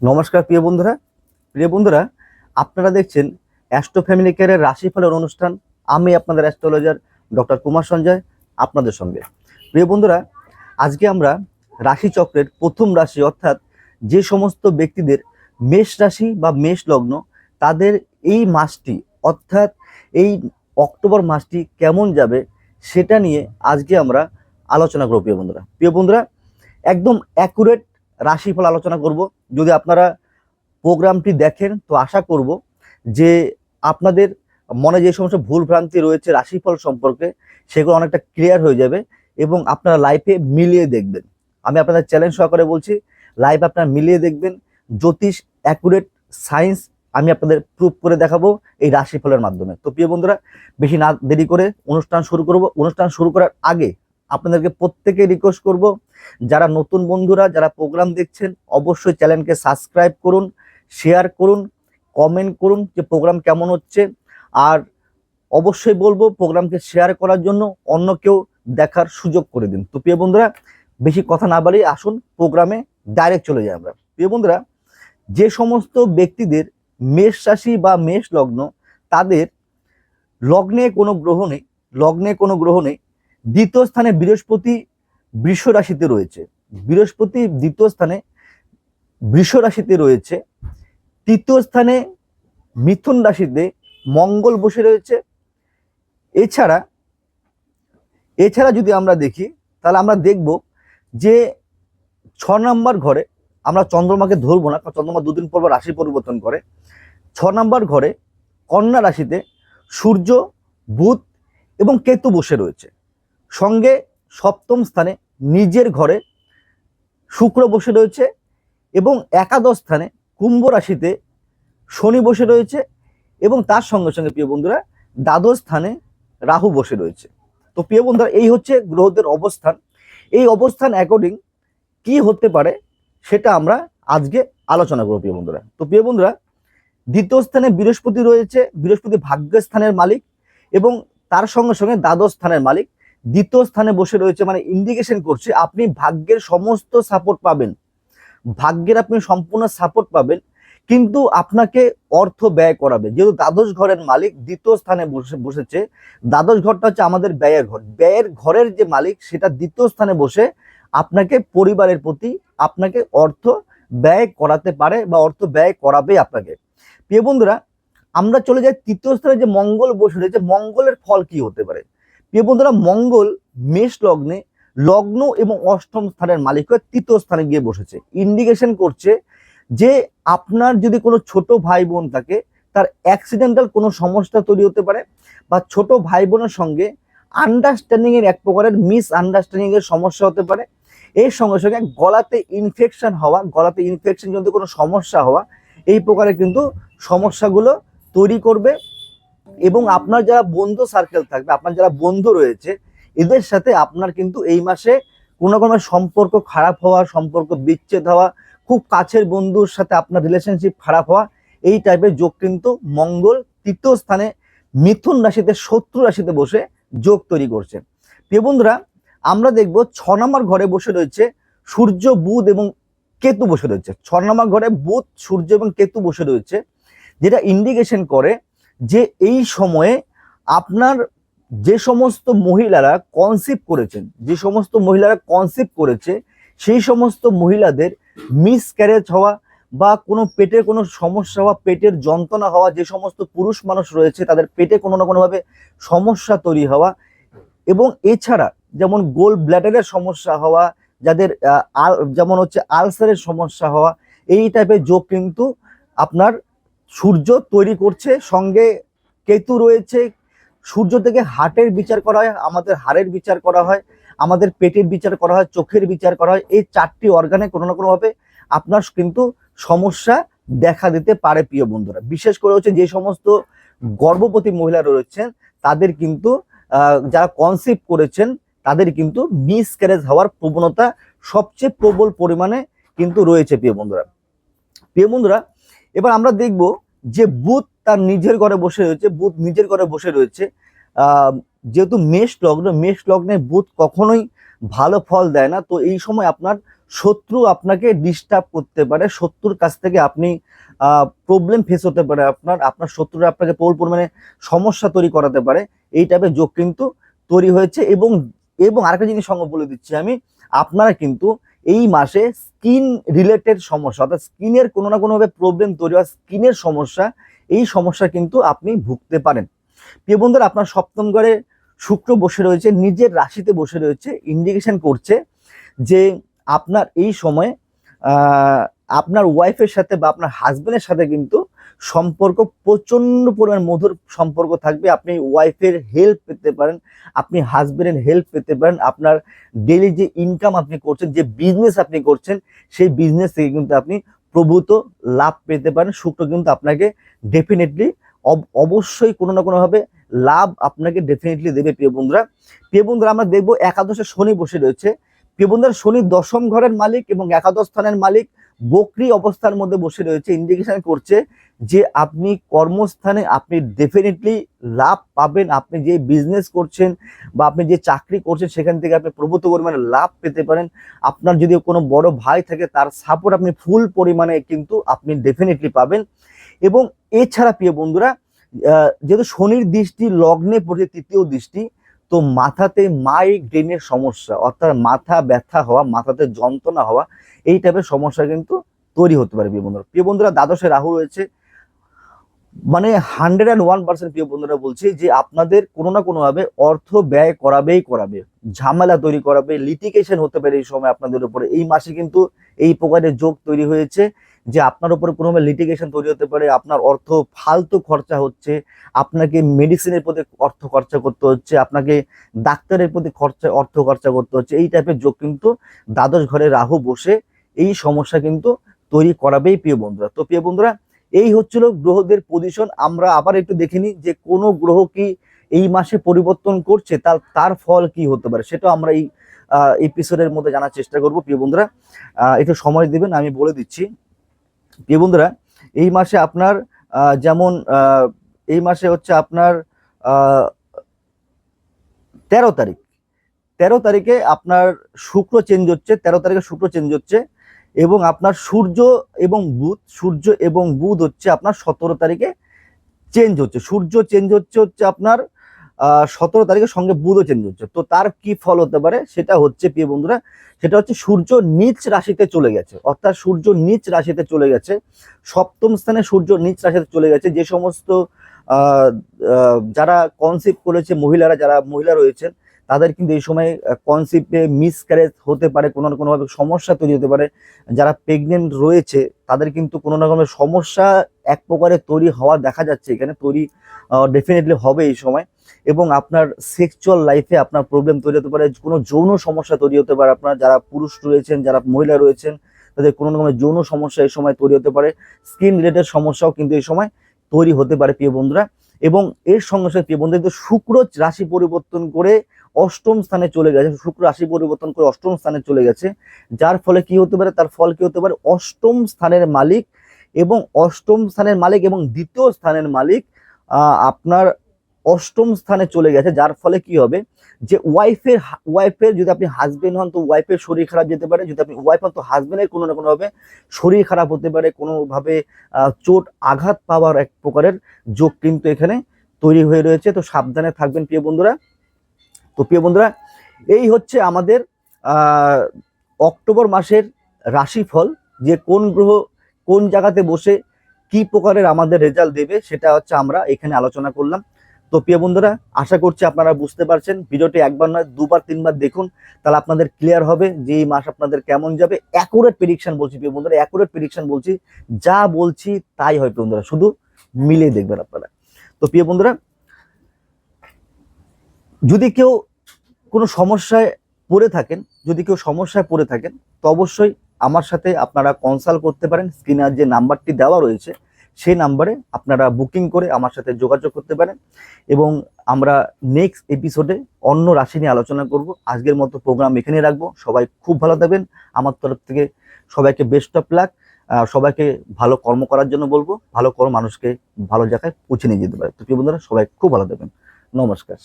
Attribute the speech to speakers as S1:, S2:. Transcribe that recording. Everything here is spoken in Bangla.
S1: নমস্কার, প্রিয় বন্ধুরা। প্রিয় বন্ধুরা, আপনারা দেখছেন অ্যাস্ট্রো ফ্যামিলি কেয়ারের রাশিফলের অনুষ্ঠান। আমি আপনাদের অ্যাস্ট্রোলজার ডক্টর কুমার সঞ্জয়, আপনাদের সঙ্গে। প্রিয় বন্ধুরা, আজকে আমরা রাশিচক্রের প্রথম রাশি, অর্থাৎ যে সমস্ত ব্যক্তিদের মেষ রাশি বা মেষ লগ্ন, তাদের এই মাসটি, অর্থাৎ এই অক্টোবর মাসটি কেমন যাবে, সেটা নিয়ে আজকে আমরা আলোচনা করব, প্রিয় বন্ধুরা। প্রিয় বন্ধুরা, একদম অ্যাকুরেট রাশিফল আলোচনা করব। যদি আপনারা প্রোগ্রামটি দেখেন, তো আশা করব যে আপনাদের মনে যে সমস্ত ভুল ভ্রান্তি রয়েছে রাশিফল সম্পর্কে, সেগুলো অনেকটা ক্লিয়ার হয়ে যাবে এবং আপনারা লাইফে মিলিয়ে দেখবেন। আমি আপনাদের চ্যালেঞ্জ সহকারে বলছি লাইভ আপনারা মিলিয়ে দেখবেন। জ্যোতিষ অ্যাকুরেট সায়েন্স আমি আপনাদের প্রুভ করে দেখাবো এই রাশিফলের মাধ্যমে। তো প্রিয় বন্ধুরা, বেশি না দেরি করে অনুষ্ঠান শুরু করব। অনুষ্ঠান শুরু করার আগে আপনাদেরকে প্রত্যেকে রিকোয়েস্ট করব, যারা নতুন বন্ধুরা, যারা প্রোগ্রাম দেখছেন, অবশ্যই চ্যানেলকে সাবস্ক্রাইব করুন শেয়ার করুন কমেন্ট করুন যে প্রোগ্রাম কেমন হচ্ছে। আর অবশ্যই বলব প্রোগ্রামকে শেয়ার করার জন্য অন্য কেউ দেখার সুযোগ করে দিন। তো প্রিয় বন্ধুরা, বেশি কথা না বাড়িয়ে আসুন প্রোগ্রামে ডাইরেক্ট চলে যাই আমরা। প্রিয় বন্ধুরা, যে সমস্ত ব্যক্তিদের মেষ রাশি বা মেষ লগ্ন, তাদের লগ্নে কোনো গ্রহ নেই, লগ্নে কোনো গ্রহ নেই দ্বিতীয় স্থানে বৃহস্পতি বৃষ রাশিতে রয়েছে। বৃহস্পতি দ্বিতীয় স্থানে বৃষ রাশিতে রয়েছে। তৃতীয় স্থানে মিথুন রাশিতে মঙ্গল বসে রয়েছে। এছাড়া এছাড়া যদি আমরা দেখি, তাহলে আমরা দেখব যে ছ নম্বর ঘরে আমরা চন্দ্রমাকে ধরবো না, কারণ চন্দ্রমা দুদিন পর রাশি পরিবর্তন করে। ছ নম্বর ঘরে কন্যা রাশিতে সূর্য, বুধ এবং কেতু বসে রয়েছে। সঙ্গে সপ্তম স্থানে নিজের ঘরে শুক্র বসে রয়েছে এবং একাদশ স্থানে কুম্ভ রাশিতে শনি বসে রয়েছে এবং তার সঙ্গে সঙ্গে প্রিয় বন্ধুরা দ্বাদশ স্থানে রাহু বসে রয়েছে। তো প্রিয় বন্ধুরা, এই হচ্ছে গ্রহদের অবস্থান। এই অবস্থান অ্যাকর্ডিং কি হতে পারে সেটা আমরা আজকে আলোচনা করব প্রিয় বন্ধুরা। তো প্রিয় বন্ধুরা, দ্বিতীয় স্থানে বৃহস্পতি রয়েছে, বৃহস্পতি ভাগ্যস্থানের মালিক এবং তার সঙ্গে সঙ্গে দ্বাদশ স্থানের মালিক। দ্বিতীয় স্থানে বসে রয়েছে মানে ইন্ডিকেশন করছে, আপনি ভাগ্যের সমস্ত সাপোর্ট পাবেন। ভাগ্যের আপনি সম্পূর্ণ সাপোর্ট পাবেন, কিন্তু আপনাকে অর্থ ব্যয় করাবে। যেহেতু দ্বাদশ ঘরের মালিক দ্বিতীয় স্থানে বসে, বসেছে, দ্বাদশ ঘরটা হচ্ছে আমাদের ব্যয়ের ঘর। ব্যয়ের ঘরের যে মালিক, সেটা দ্বিতীয় স্থানে বসে আপনাকে পরিবারের প্রতি আপনাকে অর্থ ব্যয় করাতে পারে বা অর্থ ব্যয় করাবে আপনাকে। প্রিয় বন্ধুরা, আমরা চলে যাই তৃতীয় স্থানে যে মঙ্গল বসে রয়েছে, মঙ্গলের ফল কি হতে পারে? প্রিয় বন্ধুরা, মঙ্গল মেষ লগ্নে লগ্ন এবং অষ্টম স্থানের মালিক হয়ে তৃতীয় স্থানে গিয়ে বসেছে। ইন্ডিকেশন করছে যে আপনার যদি কোনো ছোট ভাই বোন থাকে, তার অ্যাক্সিডেন্টাল কোনো সমস্যা তৈরি হতে পারে বা ছোট ভাই বোনের সঙ্গে আন্ডারস্ট্যান্ডিং এর এক প্রকারের মিস আন্ডারস্ট্যান্ডিং এর সমস্যা হতে পারে। এর সঙ্গে সঙ্গে গলাতে ইনফেকশন হওয়া, গলাতে ইনফেকশন যদি কোনো সমস্যা হওয়া, এই প্রকারের কিন্তু সমস্যাগুলো তৈরি করবে। এবং আপনার যারা বন্ধু সার্কেল থাকবে, আপনার যারা বন্ধু রয়েছে, এদের সাথে আপনার কিন্তু এই মাসে কোনো কোনো সম্পর্ক খারাপ হওয়া, সম্পর্ক বিচ্ছেদ হওয়া, খুব কাছের বন্ধুর সাথে আপনার রিলেশনশিপ খারাপ হওয়া, এই টাইপের যোগ কিন্তু মঙ্গল তৃতীয় স্থানে মিথুন রাশিতে শত্রু রাশিতে বসে যোগ তৈরি করছে। প্রিয় বন্ধুরা, আমরা দেখব ছ নম্বর ঘরে বসে রয়েছে সূর্য, বুধ এবং কেতু বসে রয়েছে। ছ নম্বর ঘরে বুধ, সূর্য এবং কেতু বসে রয়েছে, যেটা ইন্ডিকেশন করে যে এই সময়ে আপনার যে সমস্ত মহিলারা কনসিভ করেছেন, যে সমস্ত মহিলারা কনসিভ করেছে, সেই সমস্ত মহিলাদের মিস ক্যারেজ হওয়া বা কোনো পেটের কোনো সমস্যা হওয়া পেটের যন্ত্রণা হওয়া, যে সমস্ত পুরুষ মানুষ রয়েছে, তাদের পেটে কোনো না কোনোভাবে সমস্যা তৈরি হওয়া এবং এছাড়া যেমন গোল ব্ল্যাডারের সমস্যা হওয়া, যাদের যেমন হচ্ছে আলসারের সমস্যা হওয়া, এই টাইপের যোগ কিন্তু আপনার সূর্য তৈরি করছে, সঙ্গে কেতু রয়েছে। সূর্য থেকে হার্টের বিচার করা হয়, আমাদের হাড়ের বিচার করা হয়, আমাদের পেটের বিচার করা হয়, চোখের বিচার করা হয়। এই চারটি অর্গানে কোনো না কোনোভাবে আপনার কিন্তু সমস্যা দেখা দিতে পারে, প্রিয় বন্ধুরা। বিশেষ করে হচ্ছে যে সমস্ত গর্ভবতী মহিলা রয়েছেন, তাদের কিন্তু যারা কনসিভ করেছেন, তাদের কিন্তু মিসক্যারেজ হওয়ার প্রবণতা সবচেয়ে প্রবল পরিমাণে কিন্তু রয়েছে, প্রিয় বন্ধুরা। প্রিয় বন্ধুরা এবার আমরা দেখব যে বুধ তার নিজের ঘরে বসে রয়েছে, বুধ নিজের ঘরে বসে রয়েছে। যেহেতু মেষ লগ্ন, মেষ লগ্নে বুধ কখনোই ভালো ফল দেয় না, তো এই সময় আপনার শত্রু আপনাকে ডিস্টার্ব করতে পারে, শত্রুর কাছ থেকে আপনি প্রবলেম ফেস হতে পারে, আপনার আপনার শত্রুরা আপনাকে প্রবল পরিমাণে সমস্যা তৈরি করাতে পারে, এই টাইপের যোগ কিন্তু তৈরি হয়েছে। এবং এবং আরেকটা জিনিস সঙ্গে বলে দিচ্ছি আমি, আপনারা কিন্তু এই মাসে স্কিন রিলেটেড সমস্যা, অর্থাৎ স্কিনের কোনো না কোনোভাবে প্রবলেম তৈরি হয় স্কিনের সমস্যা, এই সমস্যা কিন্তু আপনি ভুগতে পারেন। প্রিয় বন্ধুরা, আপনার সপ্তম ঘরে শুক্র বসে রয়েছে, নিজের রাশিতে বসে রয়েছে ইন্ডিকেশন করছে যে আপনার এই সময়ে আপনার ওয়াইফের সাথে বা আপনার হাজব্যান্ডের সাথে কিন্তু সম্পর্ক প্রচণ্ড পরিমাণ মধুর সম্পর্ক থাকবে। আপনি ওয়াইফের হেল্প পেতে পারেন, আপনি হাজবেন্ডের হেল্প পেতে পারেন। আপনার ডেলি যে ইনকাম আপনি করছেন, যে বিজনেস আপনি করছেন, সেই বিজনেস থেকে কিন্তু আপনি প্রভূত লাভ পেতে পারেন। শুক্র কিন্তু আপনাকে ডেফিনেটলি অবশ্যই কোনো না কোনোভাবে লাভ আপনাকে ডেফিনেটলি দেবে প্রিয় বন্ধুরা। প্রিয় বন্ধুরা, আমরা দেখব একাদশে শনি বসে রয়েছে। প্রিয় বন্ধুরা, শনি দশম ঘরের মালিক এবং একাদশ স্থানের মালিক। বকরি অবস্থার মধ্যে বসে রয়েছে ইন্ডিকেশন করছে যে আপনি কর্মস্থানে আপনি ডেফিনেটলি লাভ পাবেন। আপনি যে বিজনেস করছেন বা আপনি যে চাকরি করছেন, সেখান থেকে আপনি প্রভূত পরিমাণে লাভ পেতে পারেন। আপনার যদি কোনো বড় ভাই থাকে, তার সাপোর্ট আপনি ফুল পরিমাণে কিন্তু আপনি ডেফিনেটলি পাবেন। এবং এছাড়া প্রিয় বন্ধুরা যেহেতু শনির দৃষ্টি, লগ্নে পড়ে তৃতীয় দৃষ্টি তো মাথাতে মাইগ্রেনের সমস্যা, অর্থাৎ মাথা ব্যথা হওয়া, মাথাতে যন্ত্রণা হওয়া, এই টাইপের সমস্যা কিন্তু তৈরি হতে পারে প্রিয় বন্ধুরা। প্রিয় বন্ধুরা, দ্বাদশে রাহু রয়েছে। মানে হান্ড্রেড অ্যান্ড ওয়ান পার্সেন্ট প্রিয় বন্ধুরা বলছি যে আপনাদের কোনো না কোনোভাবে অর্থ ব্যয় করাবেই করাবে, ঝামেলা তৈরি করাবে লিটিগেশন হতে পারে এই সময় আপনাদের উপরে। এই মাসে কিন্তু এই প্রকারের যোগ তৈরি হয়েছে। যে আপনার উপরে কোনোভাবে লিটিগেশন তৈরি হতে পারে, আপনার অর্থ ফালতু খরচা হচ্ছে, আপনাকে মেডিসিনের প্রতি অর্থ খরচা করতে হচ্ছে, আপনাকে ডাক্তারের প্রতি খরচা, অর্থ খরচা করতে হচ্ছে, এই টাইপের যোগ কিন্তু দ্বাদশ ঘরে রাহু বসে এই সমস্যা কিন্তু তৈরি করাবেই প্রিয় বন্ধুরা। তো প্রিয় বন্ধুরা, এই হচ্ছিল গ্রহদের পজিশন আমরা আবার একটু দেখে নিই যে কোন গ্রহ কি এই মাসে পরিবর্তন করছে, তার তার ফল কি হতে পারে, সেটা আমরা এই এপিসোডের মধ্যে জানার চেষ্টা করব। প্রিয় বন্ধুরা একটু সময় দিবেন, আমি বলে দিচ্ছি। প্রিয় বন্ধুরা, এই মাসে আপনার যেমন এই মাসে হচ্ছে আপনার তেরো তারিখ। তেরো তারিখে আপনার শুক্র চেঞ্জ হচ্ছে, তেরো তারিখে শুক্র চেঞ্জ হচ্ছে এবং আপনার সূর্য এবং বুধ, সূর্য এবং বুধ হচ্ছে আপনার সতেরো তারিখে চেঞ্জ হচ্ছে। সূর্য চেঞ্জ হচ্ছে হচ্ছে আপনার সতেরো তারিখের সঙ্গে বুধও চেঞ্জ হচ্ছে। তো তার কি ফল হতে পারে সেটা হচ্ছে, প্রিয় বন্ধুরা, সেটা হচ্ছে সূর্য নিচ রাশিতে চলে গেছে। অর্থাৎ সূর্য নিচ রাশিতে চলে গেছে। সপ্তম স্থানে সূর্য নিচ রাশিতে চলে গেছে। যে সমস্ত যারা কনসেপ্ট করেছে, মহিলারা যারা মহিলা রয়েছেন, তাদের কিন্তু এই সময় কনসেপ্টে মিসক্যারেজ হতে পারে, কোনো না কোনোভাবে সমস্যা তৈরি হতে পারে। যারা প্রেগনেন্ট রয়েছে, তাদের কিন্তু কোনো না কোনো সমস্যা এক প্রকারের তৈরি হওয়া দেখা যাচ্ছে। এখানে তৈরি ডেফিনেটলি হবে এই সময়। এবং আপনার সেক্সুয়াল লাইফে আপনার প্রবলেম তৈরি হতে পারে, কোনো যৌন সমস্যা তৈরি হতে পারে। আপনার যারা পুরুষ রয়েছেন, যারা মহিলা রয়েছেন, তাদের কোনো কোনো যৌন সমস্যা এই সময় তৈরি হতে পারে। স্কিন রিলেটেড সমস্যাও কিন্তু এই সময় তৈরি হতে পারে প্রিয় বন্ধুরা। এবং এর সঙ্গে সঙ্গে প্রিয় বন্ধুরা শুক্র রাশি পরিবর্তন করে অষ্টম স্থানে চলে গেছে। শুক্র রাশি পরিবর্তন করে অষ্টম স্থানে চলে গেছে। যার ফলে কি হতে পারে? তার ফল কি হতে পারে? অষ্টম স্থানের মালিক এবং অষ্টম স্থানের মালিক এবং দ্বিতীয় স্থানের মালিক আপনার অষ্টম স্থানে চলে গেছে। যার ফলে কি হবে? যে ওয়াইফের ওয়াইফের যদি আপনি হাজবেন্ড হন, তো ওয়াইফের শরীর খারাপ যেতে পারে। যদি আপনি ওয়াইফ হন, তো হাজবেন্ডের কোনো না কোনোভাবে শরীর খারাপ হতে পারে। কোনোভাবে চোট আঘাত পাওয়ার এক প্রকারের যোগ কিন্তু এখানে তৈরি হয়ে রয়েছে। তো সাবধানে থাকবেন প্রিয় বন্ধুরা। তো প্রিয় বন্ধুরা, এই হচ্ছে আমাদের অক্টোবর মাসের রাশিফল। যে কোন গ্রহ কোন জায়গাতে বসে কি প্রকারের আমাদের রেজাল্ট দেবে সেটা হচ্ছে আমরা এখানে আলোচনা করলাম। তো প্রিয় বন্ধুরা, আশা করছি আপনারা বুঝতে পারছেন। ভিডিওটি একবার নয়, দুবার, তিনবার দেখুন, তাহলে আপনাদের ক্লিয়ার হবে যে এই মাস আপনাদের কেমন যাবে। অ্যাকুরেট প্রেডিকশন বলছি প্রিয় বন্ধুরা অ্যাকুরেট প্রেডিকশন বলছি, যা বলছি তাই হয় প্রিয় বন্ধুরা, শুধু মিলিয়ে দেখবেন আপনারা। তো প্রিয় বন্ধুরা, যদি কেউ কোনো সমস্যায় পড়ে থাকেন, যদি কেউ সমস্যায় পড়ে থাকেন, তো অবশ্যই আমার সাথে আপনারা কনসাল্ট করতে পারেন। স্ক্রিনার যে নাম্বারটি দেওয়া রয়েছে, সেই নাম্বারে আপনারা বুকিং করে আমার সাথে যোগাযোগ করতে পারেন এবং আমরা নেক্সট এপিসোডে অন্য রাশি নিয়ে আলোচনা করব। আজকের মতো প্রোগ্রাম এখানে রাখব। সবাই খুব ভালো থাকবেন। আমার তরফ থেকে সবাইকে বেস্ট অফ লাক সবাইকে ভালো কর্ম করার জন্য বলব। ভালো কর্ম মানুষকে ভালো জায়গায় পৌঁছে নিয়ে যেতে পারে। তো প্রিয় বন্ধুরা, সবাই খুব ভালো থাকবেন। নমস্কার।